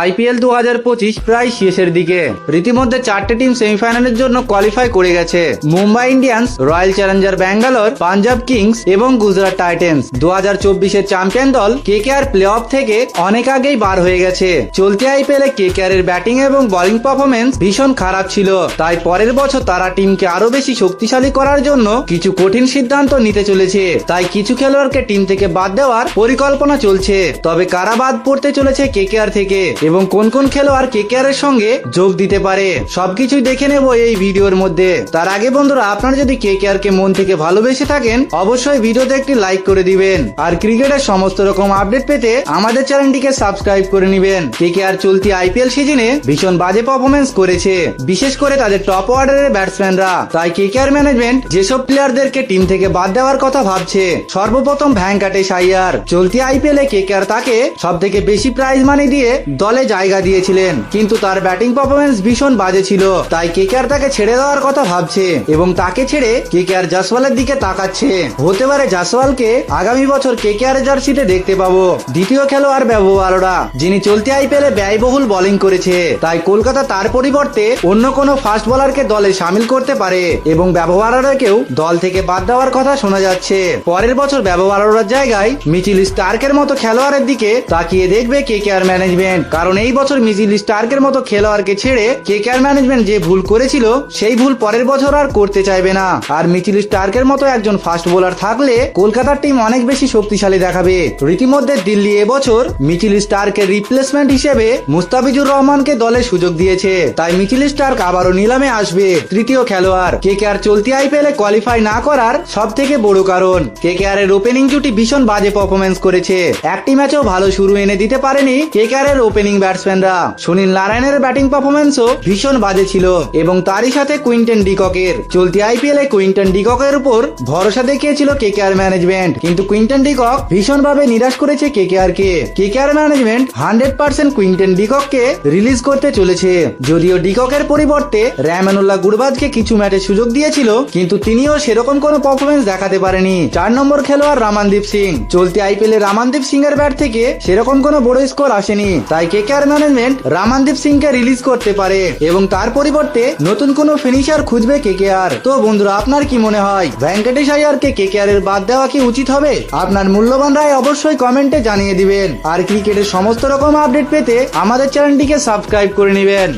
IPL দু হাজার পঁচিশ প্রায় শেষের দিকে। রীতিমধ্যে চারটে টিম সেমিফাইনালের জন্য কোয়ালিফাই করে গেছে। Mumbai Indians, Royal Challenger Bangalore, Punjab Kings এবং গুজরাট টাইটেন্স। দু হাজার চব্বিশের চ্যাম্পিয়ন দল কেকেআর প্লে অফ থেকে অনেক আগেই বার হয়ে গেছে। চলতি আইপিএলে কেকেআর এর ব্যাটিং এবং বোলিং পারফরমেন্স ভীষণ খারাপ ছিল। তাই পরের বছর তারা টিমকে আরও বেশি শক্তিশালী করার জন্য কিছু কঠিন সিদ্ধান্ত নিতে চলেছে। তাই কিছু খেলোয়াড়কে টিম থেকে বাদ দেওয়ার পরিকল্পনা চলছে। তবে কারা বাদ পড়তে চলেছে কে কেকেআর থেকে? এবং কোন কোন খেলোয়াড় কেকেআর এর সঙ্গে যোগ দিতে পারে, সবকিছুই দেখে নেব এই ভিডিওর মধ্যে। তার আগে বন্ধুরা, আপনারা যদি কেকেআর কে মন থেকে ভালোবেসে থাকেন, অবশ্যই ভিডিওতে একটি লাইক করে দিবেন। আর ক্রিকেটের সমস্ত রকম আপডেট পেতে আমাদের চ্যানেলটিকে সাবস্ক্রাইব করে নেবেন। কেকেআর চলতি আইপিএল সিজনে ভীষণ বাজে পারফরমেন্স করেছে। বিশেষ করে তাদের টপ অর্ডারের ব্যাটসম্যানরা তাই কেকেআর ম্যানেজমেন্ট যেসব প্লেয়ারদেরকে টিম থেকে বাদ দেওয়ার কথা ভাবছে, সর্বপ্রথম ভ্যাঙ্কাটেশ আইয়ার চলতি আইপিএল এ কেকেআর তাকে সব থেকে বেশি প্রাইজ মানি দিয়ে দলে জায়গা দিয়েছিলেন। কিন্তু তার ব্যাটিং পারফরমেন্স ভীষণ বাজে ছিল। তাই কেকেআর তাকে ছেড়ে দেওয়ার কথা ভাবছে এবং তাকে ছেড়ে কেকেআর জাসওয়ালের দিকে তাকাচ্ছে। হতে পারে জাসওয়ালকে আগামী বছর কেকেআর জার্সিতে দেখতে পাবো। দ্বিতীয় খেলোয়াড় ব্যবহাররা যিনি চলতি আইপিএল ব্যয়বহুল বোলিং করেছে। তাই কলকাতা তার পরিবর্তে অন্য কোনো ফাস্ট বোলারকে দলে সামিল করতে পারে এবং ব্যবহাররাকেও দল থেকে বাদ দেওয়ার কথা শোনা যাচ্ছে। পরের বছর ব্যবহাররার জায়গায় মিচিল স্টার্কের মতো খেলোয়াড়ের দিকে তাকিয়ে দেখবে কেকেআর ম্যানেজমেন্ট কারণ এই বছর মিচিল স্টার্কের মতো খেলোয়াড়কে ছেড়ে কেকেআর ম্যানেজমেন্ট যে ভুল করেছিল, সেই ভুল পরের বছর আর করতে চাইবে না। আর মিচিল স্টার্কের মতো একজন ফাস্ট বোলার থাকলে কলকাতার টিম অনেক বেশি শক্তিশালী দেখাবে। রীতিমধ্যে দিল্লি এবছর মিচিল স্টার্কের রিপ্লেসমেন্ট হিসেবে মুস্তাফিজুর রহমানকে দলে সুযোগ দিয়েছে। তাই মিচিল স্টার্ক আবারও নিলামে আসবে। তৃতীয় খেলোয়াড় কেকেআর চলতি আইপিএল কোয়ালিফাই না করার সব থেকে বড় কারণ কেকেআর এর ওপেনিং জুটি ভীষণ বাজে পারফরমেন্স করেছে। একটি ম্যাচেও ভালো শুরু এনে দিতে পারেনি কে কেকেআর এর ওপেনিং ব্যাটসম্যানরা সুনীল নারায়ণের ব্যাটিং পারফরমেন্সও ভীষণ বাজে ছিল এবং তারই সাথে কুইন্টন ডিককের চলতি আইপিএল এ কুইন্টন ডিককের উপর ভরসা দেখিয়েছিল কেকেআর ম্যানেজমেন্ট কিন্তু কুইন্টন ডিকক ভীষণভাবে নিরাশ করেছে কেকেআর কে KKR management hundred percent Quinton ডিকককে release করতে চলেছে। যদিও ডিককের পরিবর্তে র্যামানুল্লাহ গুরবাজকে কিছু ম্যাচে সুযোগ দিয়েছিল, কিন্তু তিনিও সেরকম কোনো পারফরমেন্স দেখাতে পারেনি। চার নম্বর খেলোয়াড় রামানদীপ সিং চলতি আইপিএল এ রামানদীপ সিং এর ব্যাট থেকে সেরকম কোনো বড় স্কোর আসেনি, তাই কেকেআর ম্যানেজমেন্ট রামানদীপ সিংকে রিলিজ করতে পারে এবং তার পরিবর্তে নতুন কোনো ফিনিশার খুঁজবে কেকেআর তো বন্ধুরা, আপনার কি মনে হয়? ভেঙ্কটেশ আয়ার কে কেকেআর এর বাদ দেওয়া কি উচিত হবে? আপনার মূল্যবান রায় অবশ্যই কমেন্টে জানিয়ে দিবেন। আর ক্রিকেটের সমস্ত রকম আপডেট পেতে আমাদের চ্যানেলটিকে সাবস্ক্রাইব করে নেবেন।